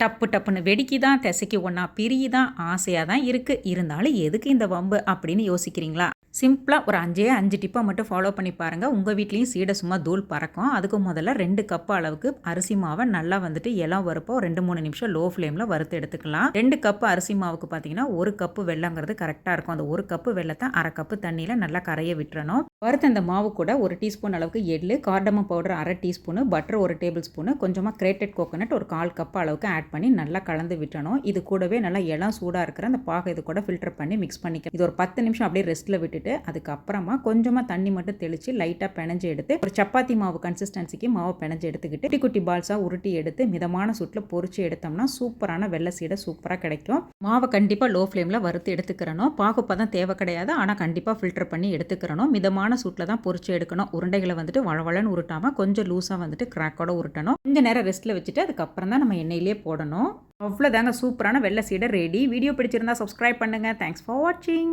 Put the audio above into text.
டப்பு டப்புன்னு வெடிக்கி தான் திசைக்கு ஒன்றா பிரிyi தான் ஆசையாக தான் இருக்குது இருந்தாலும் எதுக்கு இந்த வம்பு அப்படின்னு யோசிக்கிறீங்களா? சிம்பிளாக ஒரு அஞ்சே அஞ்சு டிப்பை மட்டும் ஃபாலோ பண்ணி பாருங்கள் உங்கள் வீட்லேயும் சீடை சும்மா தூள் பறக்கும். அதுக்கு முதல்ல ரெண்டு கப் அளவுக்கு அரிசி மாவை நல்லா வந்துட்டு இலம் வறுப்போ ரெண்டு மூணு நிமிஷம் லோ ஃப்ளேமில் வறுத்து எடுத்துக்கலாம். ரெண்டு கப்பு அரிசி மாவுக்கு பார்த்தீங்கன்னா ஒரு கப்பு வெள்ளங்கிறது கரெக்டாக இருக்கும். அந்த ஒரு கப்பு வெள்ளத்தை அரை கப்பு தண்ணியில் நல்லா கரைய விட்டுறணும். வறுத்த இந்த மாவு கூட ஒரு டீஸ்பூன் அளவுக்கு எள்ளு கார்டமம் பவுடர் அரை டீஸ்பூனு பட்டர் ஒரு டேபிள் ஸ்பூனு கொஞ்சமாக கிரேட்டட் கோகோனட் ஒரு கால் கப் அளவுக்கு ஆட் பண்ணி நல்லா கலந்து விட்டணும் இது கூடவே நல்லா இளம் சூடாக இருக்கிற அந்த பாக இது கூட ஃபில்டர் பண்ணி மிக்ஸ் பண்ணிக்கலாம் இது ஒரு பத்து நிமிஷம் அப்படியே ரெஸ்ட்டில் விட்டுட்டு அதுக்கப்புறமா கொஞ்சமாக தண்ணி மட்டும் தெளித்து லைட்டாக பிணைஞ்சு எடுத்து ஒரு சப்பாத்தி மாவு கன்சிஸ்டன்சிக்கு மாவு பிணைஞ்சு எடுத்துக்கிட்டு குட்டி குட்டி பால்ஸாக உருட்டி எடுத்து மிதமான சூட்டில் பொறிச்சு எடுத்தோம்னா சூப்பரான வெள்ளை சீடை சூப்பராக கிடைக்கும். மாவை கண்டிப்பாக லோ ஃப்ளேமில் வறுத்து எடுத்துக்கிறணும். பாகுப்பதம் தேவை கிடையாது. ஆனால் கண்டிப்பாக ஃபில்டர் பண்ணி எடுத்துக்கிறணும். மிதமான சூட்டில் தான் பொறிச்சு எடுக்கணும். உருண்டைகளை வந்துட்டு வளவளன்னு உருட்டாமல் கொஞ்சம் லூஸாக வந்துட்டு கிராக்கோட உருட்டணும். கொஞ்சம் நேரம் ரெஸ்ட்டில் வச்சுட்டு அதுக்கப்புறம் தான் நம்ம எண்ணெயிலே போடணும். அவ்வளோதாங்க சூப்பரான வெள்ளை சீடை ரெடி வீடியோ பிடிச்சிருந்தா சப்ஸ்கிரைப் பண்ணுங்கள் தேங்க்ஸ் ஃபார் வாட்சிங்